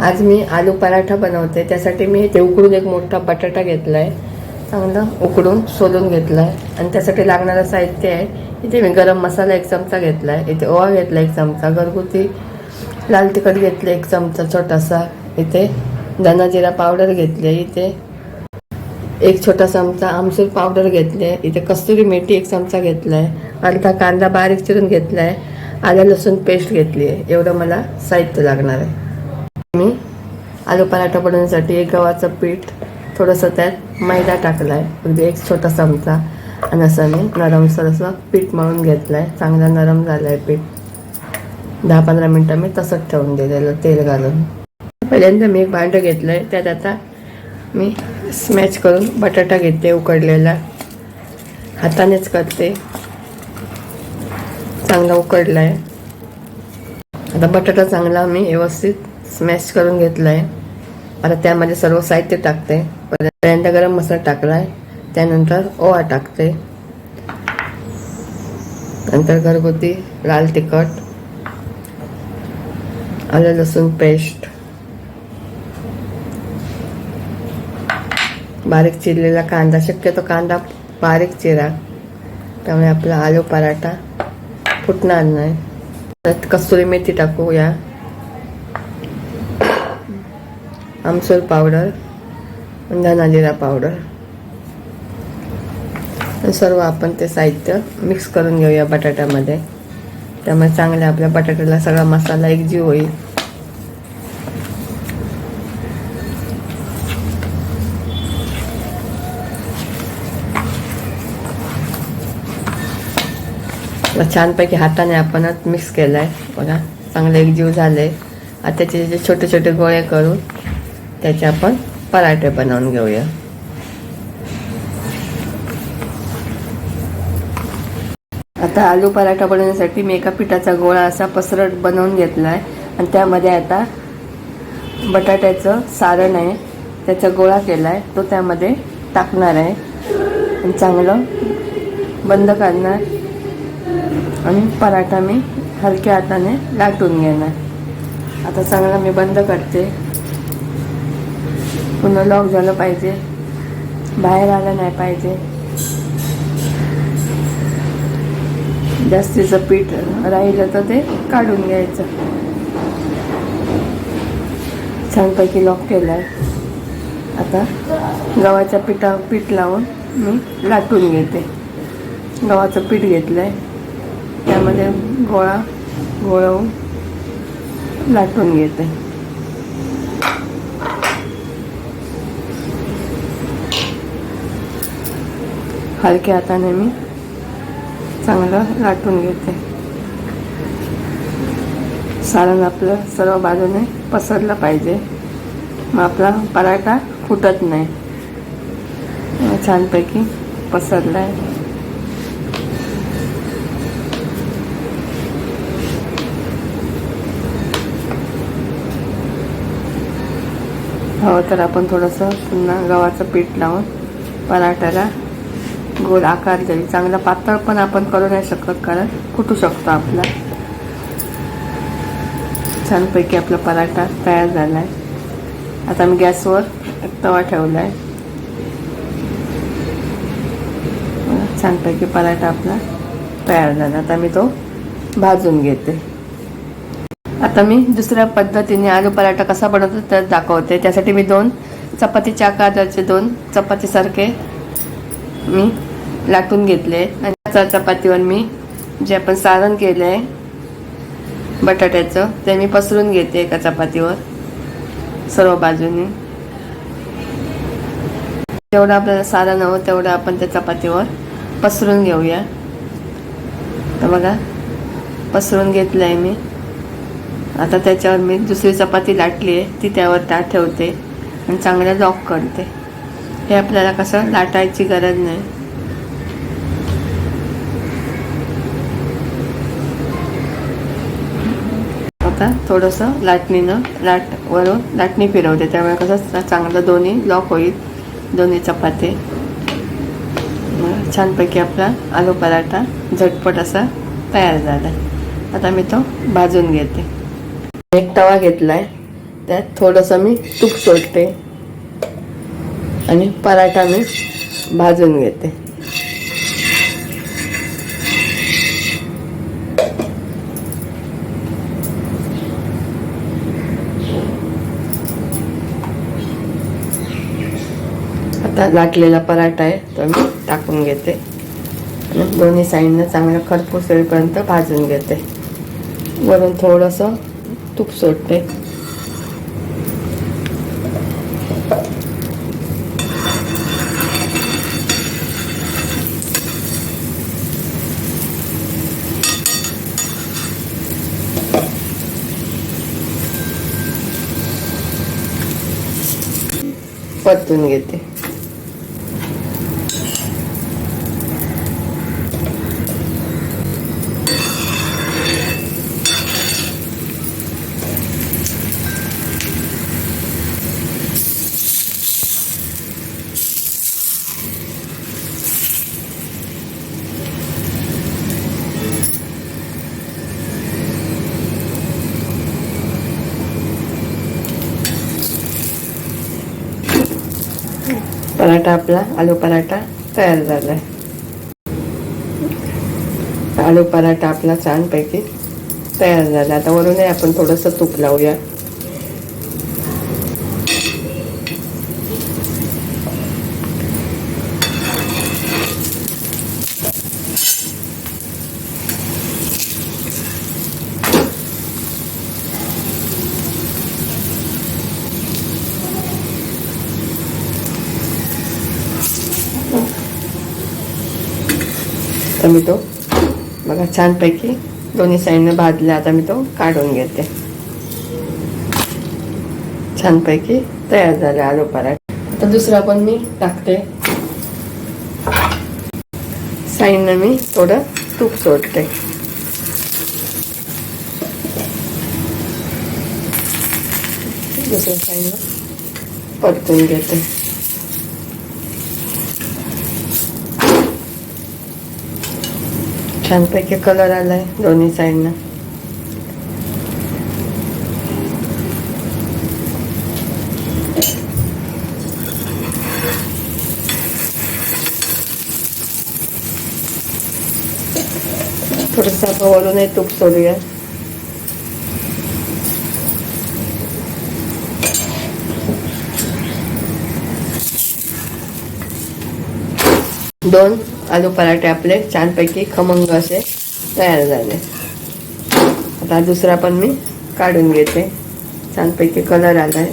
आज मी आलू पराठा बनवते. त्यासाठी मी ते उकडून एक मोठा बटाटा घेतला आहे चांगला उकडून सोलून घेतला आहे आणि त्यासाठी लागणारं साहित्य आहे. इथे मी गरम मसाला एक चमचा घेतला आहे इथे ओवा घेतला एक चमचा. घरगुती लाल तिखट घेतलं एक चमचा छोटासा. इथे धना जिरा पावडर घेतली आहे. इथे एक छोटा चमचा आमसूर पावडर घेतली आहे इथे कस्तुरी मेथी एक चमचा घेतला आहे अर्धा कांदा बारीक चिरून घेतला आहे आलं लसूण पेस्ट घेतली आहे. एवढं मला साहित्य लागणार आहे. मी आलू पराठा बनवण्यासाठी एक गव्हाचं पीठ थोडंसं त्यात मैदा टाकला आहे म्हणजे अगदी एक छोटा चमचा. आणि असं मी नरमसर असं पीठ मळून घेतलं आहे चांगला नरम झालं आहे पीठ. दहा पंधरा मिनटं मी तसंच ठेवून दिलेलं तेल घालून. पहिल्यांदा मी एक भांडं घेतलं आहे त्यात आता मी स्मॅच करून बटाटा घेते उकडलेला. हातानेच करते. चांगला उकडला आहे आता बटाटा चांगला मी व्यवस्थित स्मॅश करून घेतला आहे आता त्यामध्ये सर्व साहित्य टाकते. पहिल्यांदा गरम मसाला टाकला आहे त्यानंतर ओवा टाकते. नंतर घरगुती लाल तिखट आलं लसूण पेस्ट बारीक चिरलेला कांदा शक्यतो कांदा बारीक चिरा. त्यामुळे आपला आलू पराठा फुटणार नाही. त्यात कस्तुरी मेथी टाकूया. आमसूल पावडर धना जिरा पावडर. सर्व आपण ते साहित्य मिक्स करून घेऊया बटाट्यामध्ये. त्यामुळे चांगल्या आपल्या बटाट्याला सगळा मसाला एकजीव होईल. छानपैकी हाताने आपणच मिक्स केलं आहे बघा चांगलं एकजीव झालं. आहे आता त्याचे जे छोटे छोटे गोळे करून त्याचे आपण पराठे बनवून घेऊया. आता आलू पराठा बनवण्यासाठी मी एका पिठाचा गोळा असा पसरट बनवून घेतला आहे आणि त्यामध्ये आता बटाट्याचं सारण आहे. त्याचा गोळा केला आहे तो त्यामध्ये टाकणार आहे. आणि चांगलं बंद करणार. आणि पराठा मी हलक्या हाताने लाटून घेणार. आता चांगला मी बंद करते. पुन्हा लॉक झालं पाहिजे. बाहेर आलं नाही पाहिजे. जास्तीचं पीठ राहिलं तर ते काढून घ्यायचं. छानपैकी लॉक केलं आहे आता गव्हाच्या पिठा पीठ लावून मी लाटून घेते. गव्हाचं पीठ घेतलं आहे त्यामध्ये गोळा गोळवून लाटून घेते. हलक्या हाताने मी चांगलं लाटून घेते. सारण आपलं सर्व बाजूने पसरलं पाहिजे. मग आपला पराठा फुटत नाही. छानपैकी पसरला आहे हवं तर आपण थोडंसं पुन्हा गव्हाचं पीठ लावून पराठ्याला गोल आकार देईल चांगला पातळ पण आपण करू नाही शकत कारण फुटू शकतो आपला. छानपैकी आपला पराठा तयार झाला आहे आता मी गॅसवर एक तवा ठेवला आहे छानपैकी पराठा आपला तयार झाला. आता मी तो भाजून घेते. आता मी दुसऱ्या पद्धतीने आलू पराठा कसा बनवतो तर दाखवते. त्यासाठी मी दोन चपातीच्या आकाराचे दोन चपातीसारखे मी लाटून घेतले. आणि त्या चपातीवर मी जे आपण सारण केलं आहे बटाट्याचं ते मी पसरून घेते एका चपातीवर सर्व बाजूनी. जेवढं आपल्याला सारण हवं तेवढं आपण त्या चपातीवर पसरून घेऊया. तर बघा पसरून घेतलं आहे मी. आता त्याच्यावर मी दुसरी चपाती लाटली आहे ती त्यावर ताट ठेवते आणि चांगलं लॉक करते. हे आपल्याला कसं लाटायची गरज नाही. आता थोडंसं लाटणीनं लाट वरून लाटणी फिरवते त्यामुळे कसं चांगलं दोन्ही लॉक होईल दोन्ही चपाती. छानपैकी आपला आलू पराठा झटपट असा तयार झाला. आता मी तो भाजून घेते. एक तवा घेतलाय. त्यात थोडंसं मी तूप सोडते. आणि पराठा मी भाजून घेते. आता लाटलेला पराठा आहे तो मी टाकून घेते. आणि दोन्ही साईडनं चांगलं खरपूस होईपर्यंत भाजून घेते. वरून थोडंसं तूप सोडते परतून घेते पराठा आपला आलू पराठा तयार झालाय. आलू पराठा आपला छानपैकी तयार झाला. आता वरूनही आपण थोडंसं तूप लावूया. आता मी तो बघा छानपैकी दोन्ही साईडनं भाजला आता मी तो काढून घेते. छानपैकी तयार झाला आलू पराठा. आता दुसरा पण मी टाकते. साईडनं मी थोडं तूप सोडते. दुसऱ्या साईडनं परतून घेते. छानपैकी कलर आलाय दोन्ही साईडनं थोडंसं आपण वरूनही तूप सोडूया. दोन आलू पराठे आपले छानपैकी खमंग असे तयार झाले. आता दुसरा पण मी काढून घेते. छानपैकी कलर आला आहे